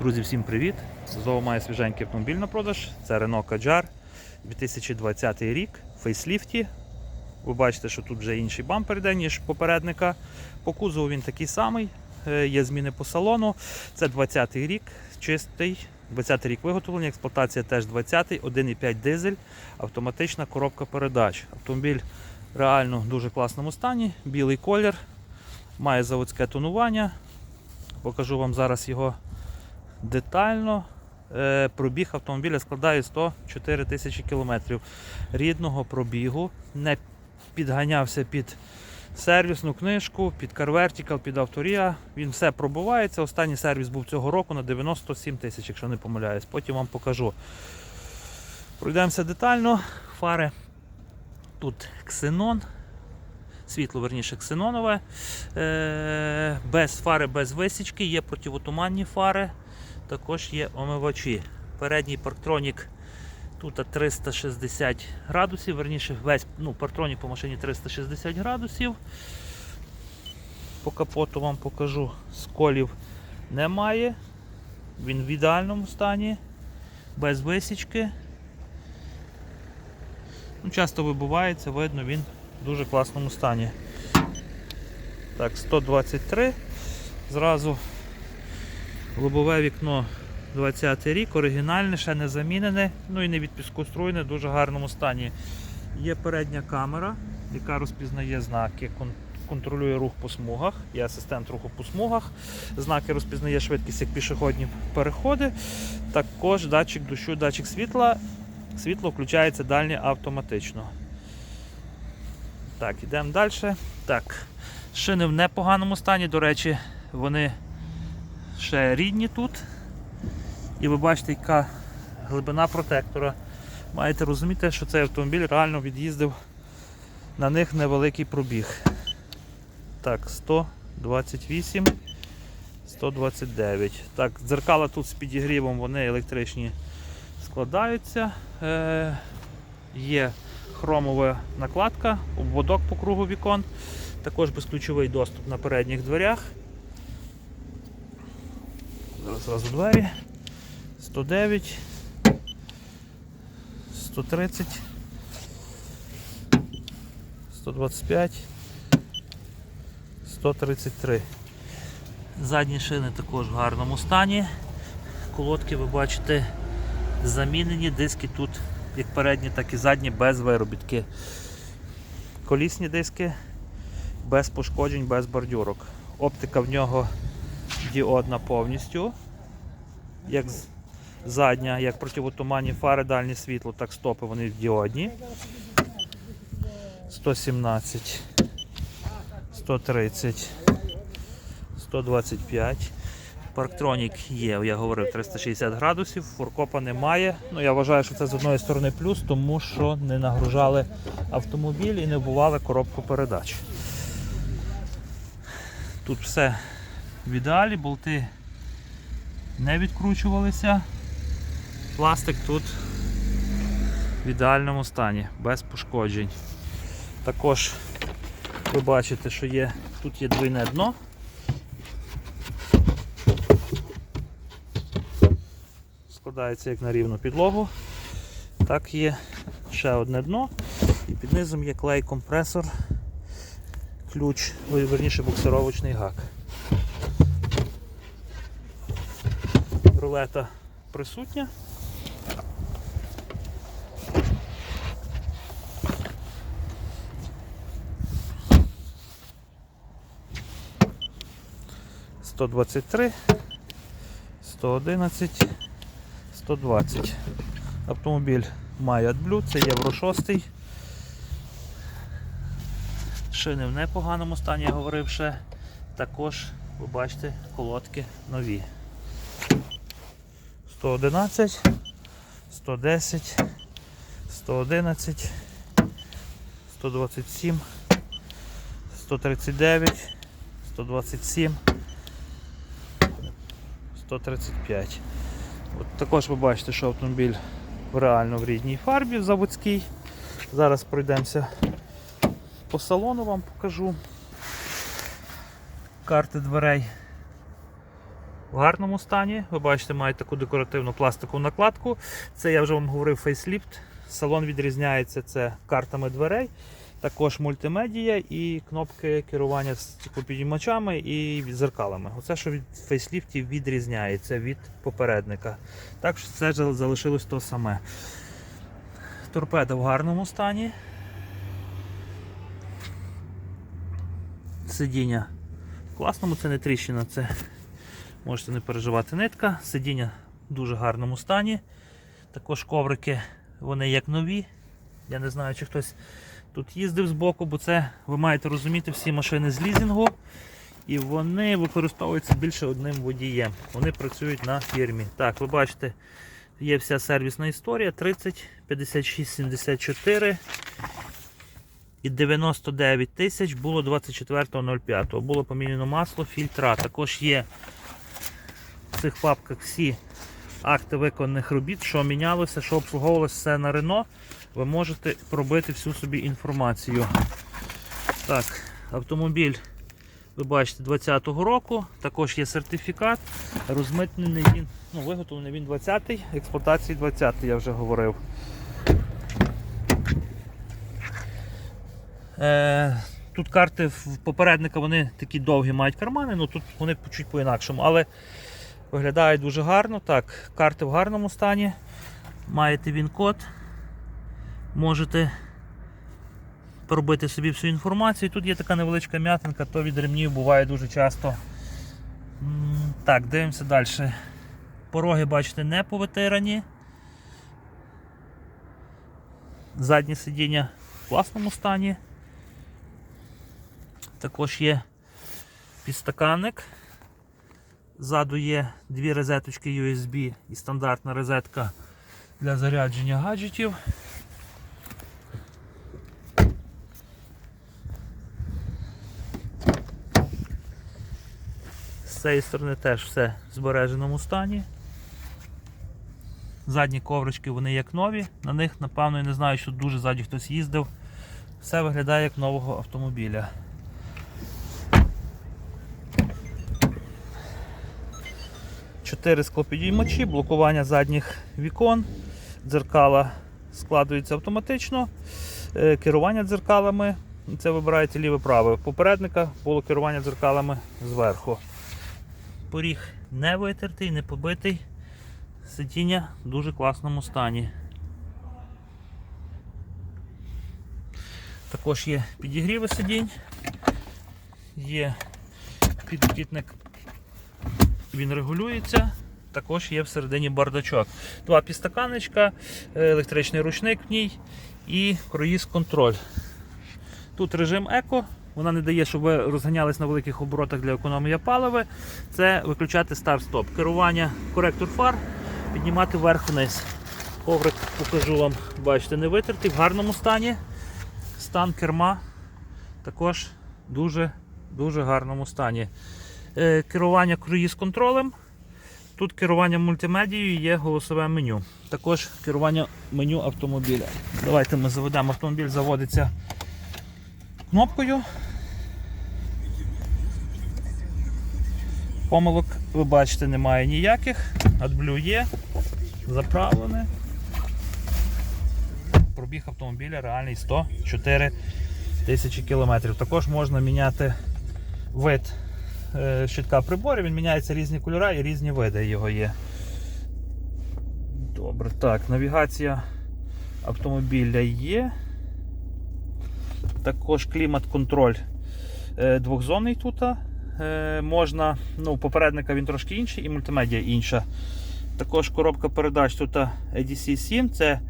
Друзі, всім привіт! Знову має свіженький автомобіль на продаж. Це Renault Kadjar 2020 рік фейсліфті. Ви бачите, що тут вже інший бампер йде, ніж попередника. По кузову він такий самий, е, є зміни по салону. Це 20-й рік, чистий, 20-й рік виготовлення, експлуатація теж 20-й, 1,5 дизель, автоматична коробка передач. Автомобіль реально в дуже класному стані, білий колір, має заводське тонування. Покажу вам зараз його детально. Е, Пробіг автомобіля складає 104 тисячі кілометрів рідного пробігу. Не підганявся під сервісну книжку, під CarVertical, під Авторія. Він все пробувається. Останній сервіс був цього року на 97 тисяч, якщо не помиляюсь. Потім вам покажу. Пройдемося детально. Фари тут ксенон. Світло, верніше, ксенонове. Е, без фари, без висічки, є противотуманні фари, також є омивачі. Передній парктронік тут 360 градусів, верніше, весь ну, парктронік по машині 360 градусів. По капоту вам покажу, сколів немає. Він в ідеальному стані, без висічки. Ну, часто вибувається, видно, він в дуже класному стані. Так, 123. Зразу лобове вікно 20 рік, оригінальне, ще не замінене, ну і не відпіскоструйне, в дуже гарному стані. Є передня камера, яка розпізнає знаки, контролює рух по смугах, є асистент руху по смугах. Знаки розпізнає швидкість як пішохідні переходи. Також датчик дощу, датчик світла. Світло включається дальнє автоматично. Так, йдемо далі. Так, шини в непоганому стані, до речі, вони ще рідні тут. І ви бачите, яка глибина протектора. Маєте розуміти, що цей автомобіль реально від'їздив на них невеликий пробіг. Так, 128, 129. Так, дзеркала тут з підігрівом, вони електричні складаються. Е, є хромова накладка, обводок по кругу вікон, також безключовий доступ на передніх дверях. Зараз зразу двері. 109, 130, 125, 133. Задні шини також в гарному стані. Колодки ви бачите замінені, диски тут як передні, так і задні без виробітки. Колісні диски без пошкоджень, без бордюрок. Оптика в нього діодна повністю. Як задня, як противотуманні фари, дальнє світло, так стопи вони діодні. 117, 130, 125. Парктронік є, я говорив, 360 градусів, фуркопа немає. Ну, я вважаю, що це з одної сторони плюс, тому що не нагружали автомобіль і не вбували коробку передач. Тут все в ідеалі, болти не відкручувалися. Пластик тут в ідеальному стані, без пошкоджень. Також ви бачите, що є, тут є двойне дно. Складається як на рівну підлогу. Так є ще одне дно. І під низом є клей-компресор, ключ, верніше буксировочний гак. Рулета присутня. Сто двадцять три, сто одинадцять, сто двадцять. Автомобіль має AdBlue, це Євро 6. Шини в непоганому стані, я говорив ще. Також ви бачите колодки нові. 111, 110, 111, 127, 139, 127, 135. От також ви бачите, що автомобіль реально в рідній фарбі заводській. Зараз пройдемося по салону, вам покажу карти дверей. В гарному стані. Ви бачите, мають таку декоративну пластикову накладку. Це я вже вам говорив фейсліфт. Салон відрізняється це картами дверей, також мультимедія і кнопки керування стеклопідіймачами і зеркалами. Оце, що від фейсліфтів відрізняється від попередника. Так що це залишилось то саме. Торпеда в гарному стані. Сидіння в класному, це не тріщина, це можете не переживати нитка. Сидіння в дуже гарному стані. Також коврики, вони як нові. Я не знаю, чи хтось тут їздив з боку, бо це ви маєте розуміти всі машини з лізінгу. І вони використовуються більше одним водієм. Вони працюють на фірмі. Так, ви бачите, є вся сервісна історія 30 56 74 і 99 тисяч було 24.05. Було поміняно масло, фільтра. Також є в цих папках всі акти виконаних робіт, що мінялося, що обслуговувалося все на Рено. Ви можете пробити всю собі інформацію. Так, автомобіль, ви бачите, 20-го року. Також є сертифікат. Розмитнений він, ну, виготовлений він 20-й, експлуатації 20-й, я вже говорив. Е, тут карти в попередника вони такі довгі мають кармани, ну тут вони чуть по-інакшому, але виглядають дуже гарно. Так, карти в гарному стані. Маєте він код. Можете пробити собі всю інформацію. Тут є така невеличка м'ятинка, то від ремнів буває дуже часто. Так, дивимося далі. Пороги, бачите, не повитирані. Заднє сидіння в класному стані. Також є підстаканник. Ззаду є дві розеточки USB і стандартна розетка для зарядження гаджетів. З цієї сторони теж все в збереженому стані. Задні коврички вони як нові, на них, напевно, я не знаю, що дуже ззаді хтось їздив. Все виглядає як нового автомобіля. Чотири склопідіймачі, блокування задніх вікон, дзеркала складуються автоматично, Е, керування дзеркалами, це вибираєте ліве-праве. Попередника було керування дзеркалами зверху. Поріг не витертий, не побитий. Сидіння в дуже класному стані. Також є підігріви сидінь, є підлокітник він регулюється. Також є всередині бардачок. Два підстаканечка, е, електричний ручник в ній і круїз контроль. Тут режим еко, вона не дає, щоб ви розганялись на великих оборотах для економії палива. Це виключати старт-стоп. Керування коректор фар, піднімати вверх-вниз. Коврик покажу вам, бачите, не витертий, в гарному стані. Стан керма також дуже дуже гарному стані. Е, керування круїз контролем. Тут керування мультимедією є голосове меню. Також керування меню автомобіля. Давайте ми заведемо автомобіль, заводиться кнопкою. Помилок, ви бачите, немає ніяких. AdBlue є, заправлене. Пробіг автомобіля реальний 104 тисячі кілометрів. Також можна міняти вид щитка приборів, він міняється різні кольори і різні види його є. Добре, так, навігація автомобіля є. Також клімат-контроль е, двохзонний тут. Е, можна, ну, попередника він трошки інший і мультимедіа інша. Також коробка передач тут ADC 7 це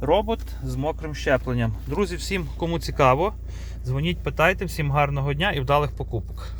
робот з мокрим щепленням. Друзі, всім, кому цікаво, дзвоніть, питайте, всім гарного дня і вдалих покупок.